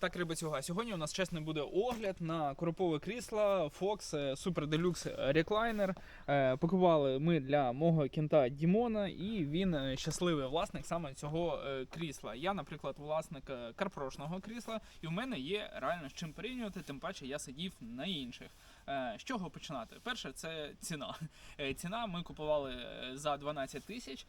Так, рибацюга, сьогодні у нас чесно буде огляд на коропове крісло Fox е, Super Deluxe Recliner. Е, Покупали ми для мого кінта Дімона, і він е, щасливий власник саме цього е, крісла. Я, наприклад, власник е, карпрошного крісла, і в мене є реально з чим порівнювати, тим паче я сидів на інших. Е, З чого починати? Перше, це ціна. Е, Ціна ми купували е, за 12 тисяч.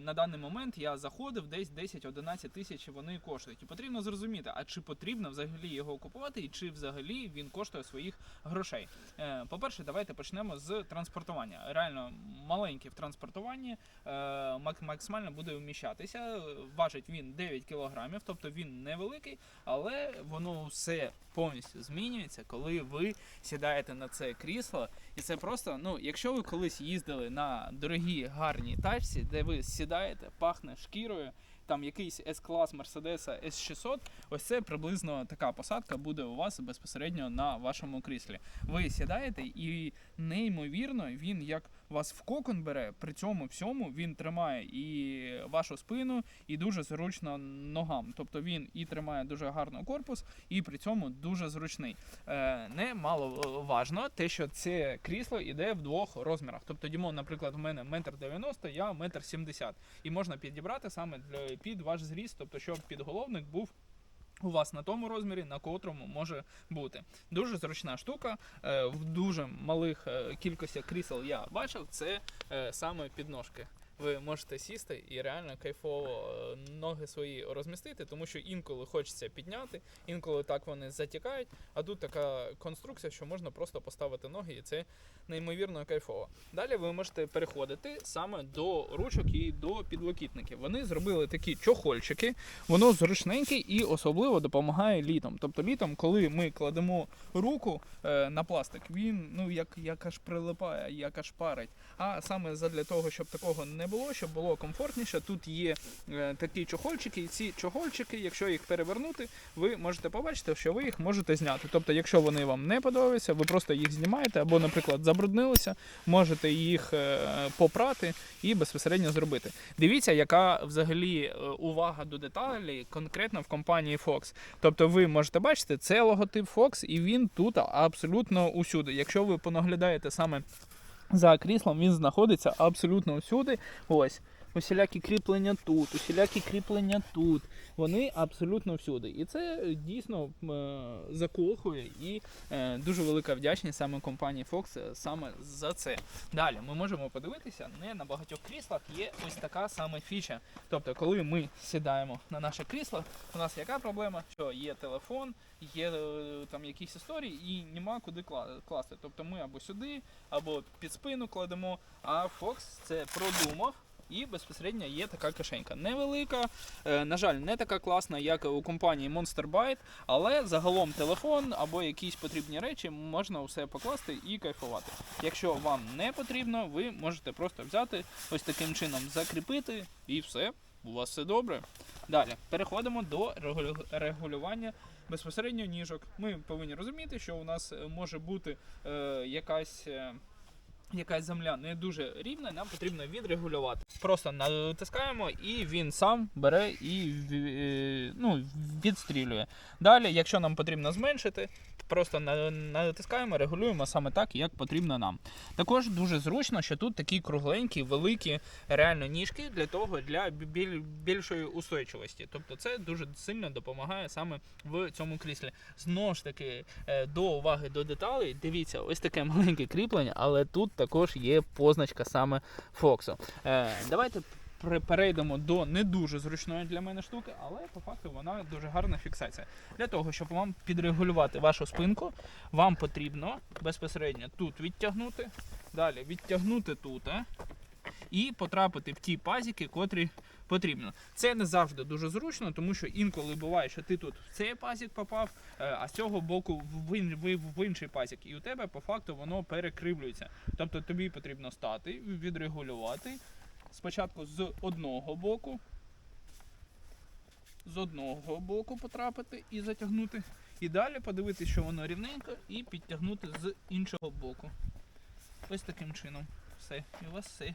На даний момент я заходив десь 10-11 тисяч вони коштують. І потрібно зрозуміти, а чи потрібно взагалі його купувати, і чи взагалі він коштує своїх грошей. По-перше, давайте почнемо з транспортування. Реально маленький в транспортуванні максимально буде вміщатися. Важить він 9 кілограмів, тобто він невеликий, але воно все повністю змінюється, коли ви сідаєте на це крісло. І це просто, ну, якщо ви колись їздили на дорогій гарній тачці, де ви сідаєте, пахне шкірою, там якийсь S-клас Мерседеса S600, ось це приблизно така посадка буде у вас безпосередньо на вашому кріслі. Ви сідаєте і неймовірно він як вас в кокон бере, при цьому всьому він тримає і вашу спину, і дуже зручно ногам. Тобто він і тримає дуже гарно корпус, і при цьому дуже зручний. Е, не мало те, що це крісло йде в двох розмірах. Тобто, Дімон, наприклад, у мене метр дев'яносто, я метр сімдесят. І можна підібрати саме для під ваш зріст, тобто щоб підголовник був. У вас на тому розмірі, на котрому може бути. Дуже зручна штука. Е, В дуже малих е, кількостях крісел я бачив, це е, саме підножки. Ви можете сісти і реально кайфово е, ноги свої розмістити, тому що інколи хочеться підняти, інколи так вони затікають. А тут така конструкція, що можна просто поставити ноги, і це неймовірно кайфово. Далі ви можете переходити саме до ручок і до підлокітників. Вони зробили такі чохольчики, воно зручненьке і особливо допомагає літом. Тобто літом, коли ми кладемо руку е, на пластик, він ну як, як аж прилипає, як аж парить. А саме задля того, щоб такого не було, щоб було комфортніше, тут є е, такі чохольчики, і ці чохольчики, якщо їх перевернути, ви можете побачити, що ви їх можете зняти. Тобто, якщо вони вам не подобаються, ви просто їх знімаєте, або, наприклад, забруднилися, можете їх е, попрати і безпосередньо зробити. Дивіться, яка взагалі е, увага до деталей конкретно в компанії Fox. Тобто, ви можете бачити, це логотип Fox, і він тут абсолютно усюди. Якщо ви понаглядаєте саме за кріслом, він знаходиться абсолютно всюди. Ось. Усілякі кріплення тут, усілякі кріплення тут. Вони абсолютно всюди. І це е, дійсно е, закохує і е, дуже велика вдячність саме компанії Fox саме за це. Далі ми можемо подивитися, не на багатьох кріслах є ось така саме фіча. Тобто, коли ми сідаємо на наше крісло, у нас яка проблема? Що є телефон, є там якісь історії, і нема куди класти. Тобто ми або сюди, або під спину кладемо. А Fox це продумав. І безпосередньо є така кишенька. Невелика, е, на жаль, не така класна, як у компанії Monster Byte, але загалом телефон або якісь потрібні речі можна все покласти і кайфувати. Якщо вам не потрібно, ви можете просто взяти ось таким чином закріпити і все, у вас все добре. Далі переходимо до регулю- регулювання безпосередньо ніжок. Ми повинні розуміти, що у нас е, може бути е, якась. Якась земля не дуже рівна, нам потрібно відрегулювати. Просто натискаємо і він сам бере і е, ну, відстрілює. Далі, якщо нам потрібно зменшити, просто натискаємо, регулюємо саме так, як потрібно нам. Також дуже зручно, що тут такі кругленькі, великі реально ніжки для того для більшої устойчивості. Тобто це дуже сильно допомагає саме в цьому кріслі. Знову ж таки, е, до уваги до деталей, дивіться, ось таке маленьке кріплення, але тут також є позначка саме Фоксу. Е, давайте перейдемо до не дуже зручної для мене штуки, але по факту вона дуже гарна фіксація. Для того, щоб вам підрегулювати вашу спинку, вам потрібно безпосередньо тут відтягнути, далі відтягнути тут. е, І потрапити в ті пазики, котрі потрібно. Це не завжди дуже зручно, тому що інколи буває, що ти тут в цей пазик попав, е, а з цього боку в, ін- в, в інший пазик. І у тебе по факту воно перекривлюється. Тобто тобі потрібно стати, відрегулювати спочатку з одного боку, з одного боку потрапити і затягнути. І далі подивитися, що воно рівненько, і підтягнути з іншого боку. Ось таким чином. Все. І у вас все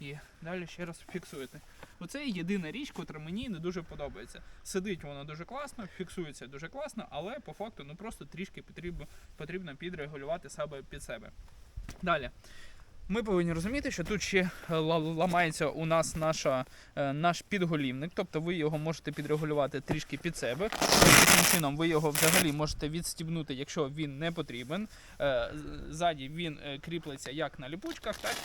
І далі ще раз фіксуєте. Оце єдина річ, котра мені не дуже подобається. Сидить воно дуже класно, фіксується дуже класно, але по факту ну просто трішки потрібно, потрібно підрегулювати себе під себе. Далі. Ми повинні розуміти, що тут ще е, ламається у нас наша, е, наш підголівник, тобто ви його можете підрегулювати трішки під себе. Таким чином ви його взагалі можете відстібнути, якщо він не потрібен. Е, Ззаді він кріплеться як на ліпучках, так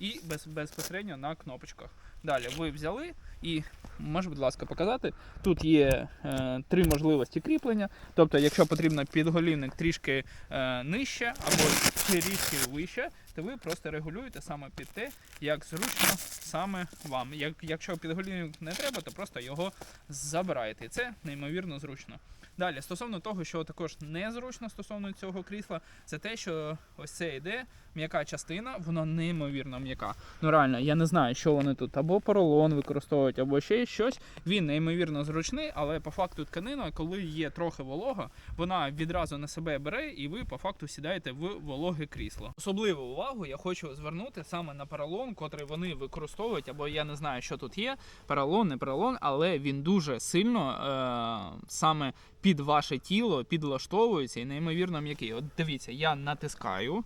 і без, безпосередньо на кнопочках. Далі ви взяли і можеш, будь ласка, показати. Тут є е, три можливості кріплення. Тобто, якщо потрібно підголівник трішки е, нижче або трішки вище, то ви просто регулюєте саме під те, як зручно саме вам. Як, якщо підголівник не треба, то просто його забираєте. І це неймовірно зручно. Далі, стосовно того, що також незручно стосовно цього крісла, це те, що ось це йде м'яка частина, вона неймовірно м'яка. Ну реально, я не знаю, що вони тут або поролон використовують, або ще щось. Він неймовірно зручний, але по факту тканина, коли є трохи волога, вона відразу на себе бере, і ви по факту сідаєте в вологе крісло. Особливу увагу я хочу звернути саме на поролон, котрий вони використовують, або я не знаю, що тут є. Поролон, не поролон, але він дуже сильно е- саме під ваше тіло підлаштовується і неймовірно м'який. От дивіться, я натискаю.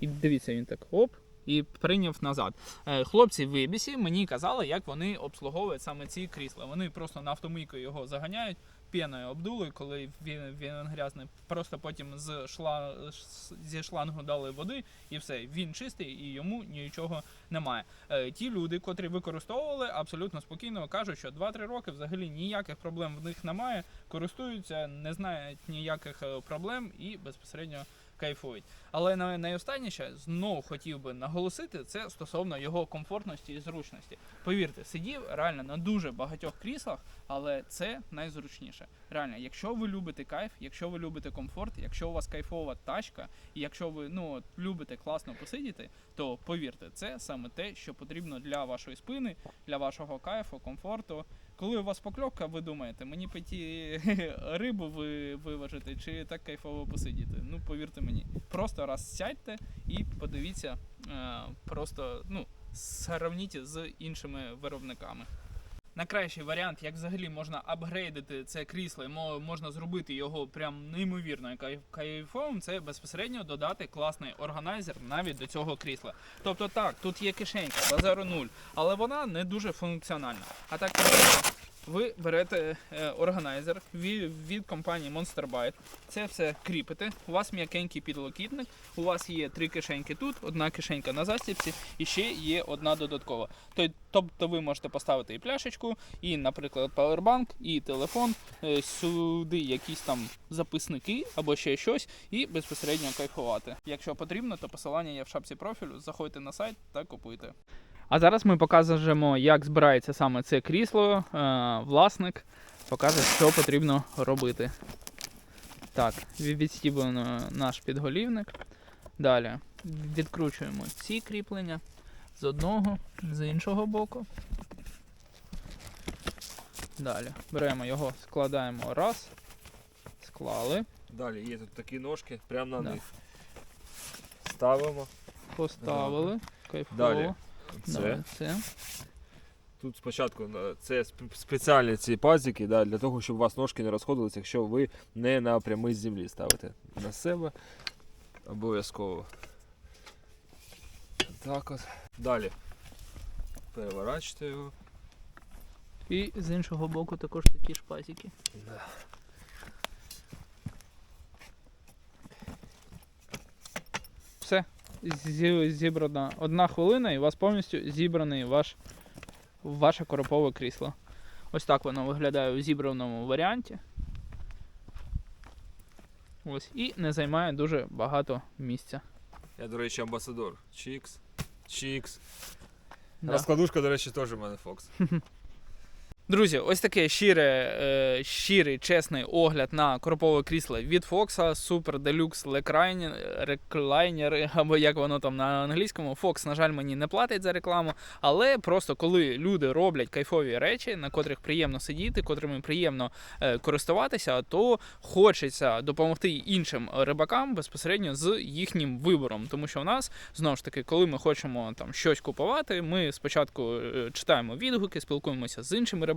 І дивіться, він так оп. І прийняв назад. Е, Хлопці в вибісі мені казали, як вони обслуговують саме ці крісла. Вони просто на автомийку його заганяють, піною обдули, коли він, він грязний. Просто потім з шла, зі шлангу дали води, і все. Він чистий і йому нічого немає. Е, Ті люди, котрі використовували, абсолютно спокійно кажуть, що 2-3 роки взагалі ніяких проблем в них немає, користуються, не знають ніяких е, проблем і безпосередньо кайфують. Але на найостанніше знову хотів би наголосити це стосовно його комфортності і зручності. Повірте, сидів реально на дуже багатьох кріслах, але це найзручніше. Реально, якщо ви любите кайф, якщо ви любите комфорт, якщо у вас кайфова тачка, і якщо ви ну любите класно посидіти, то повірте, це саме те, що потрібно для вашої спини, для вашого кайфу, комфорту. Коли у вас покльовка, ви думаєте, мені піти рибу ви виважити чи так кайфово посидіти? Ну повірте мені, просто раз сядьте і подивіться, е, просто ну сравніть з іншими виробниками. Найкращий варіант, як взагалі можна апгрейдити це крісло, і можна зробити його прям неймовірно кайф- кайфовим, це безпосередньо додати класний органайзер навіть до цього крісла. Тобто так, тут є кишенька, базару нуль, але вона не дуже функціональна. А так, ви берете е, органайзер від, компанії Monster Byte, це все кріпите. У вас м'якенький підлокітник, у вас є три кишеньки тут, одна кишенька на застібці і ще є одна додаткова. Тобто ви можете поставити і пляшечку, і, наприклад, павербанк, і телефон, е, сюди якісь там записники або ще щось, і безпосередньо кайфувати. Якщо потрібно, то посилання є в шапці профілю. Заходьте на сайт та купуйте. А зараз ми покажемо, як збирається саме це крісло. Е, Власник покаже, що потрібно робити. Так, ві- відстібуємо наш підголівник. Далі відкручуємо ці кріплення з одного, з іншого боку. Далі беремо його, складаємо раз, склали, Далі є тут такі ножки, прямо на Да. них. Ставимо. поставили. Кайфово. Далі. Це. Це. Тут спочатку е, це спеціальні ці пазики да, для того, щоб у вас ножки не розходилися, якщо ви не на прямий землі ставите на себе. Обов'язково. Так от. Далі. Переворачуйте його. І з іншого боку також такі ж пазики. Да. Все. Зі- Зібрана одна хвилина і у вас повністю зібраний ваш, ваше коропове крісло. Ось так воно виглядає у зібраному варіанті. Ось. І не займає дуже багато місця. Я, до речі, амбасадор. Чікс. Чікс. Да. Розкладушка, до речі, теж в мене Фокс. Друзі, ось таке щире, е, щирий, чесний огляд на коропове крісло від Fox, Super Deluxe Recliner, або як воно там на англійському. Fox, на жаль, мені не платить за рекламу. Але просто коли люди роблять кайфові речі, на котрих приємно сидіти, котрими приємно е, користуватися, то хочеться допомогти іншим рибакам безпосередньо з їхнім вибором. Тому що у нас знову ж таки, коли ми хочемо там щось купувати, ми спочатку е, читаємо відгуки, спілкуємося з іншими рибаками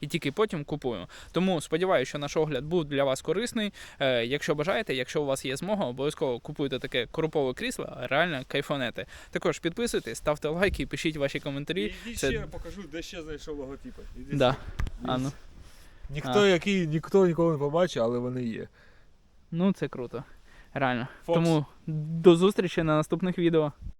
і тільки потім купуємо. Тому сподіваюся, що наш огляд був для вас корисний. Е, якщо бажаєте, якщо у вас є змога, обов'язково купуйте таке коропове крісло, реально кайфонете. Також підписуйтесь, ставте лайки, пишіть ваші коментарі. Іди це- ще покажу, де ще знайшов логотипи. Іди Да. А, ну. Ніхто, який ніхто ніколи не побачив, але вони є. Ну це круто. Реально. Fox. Тому до зустрічі на наступних відео.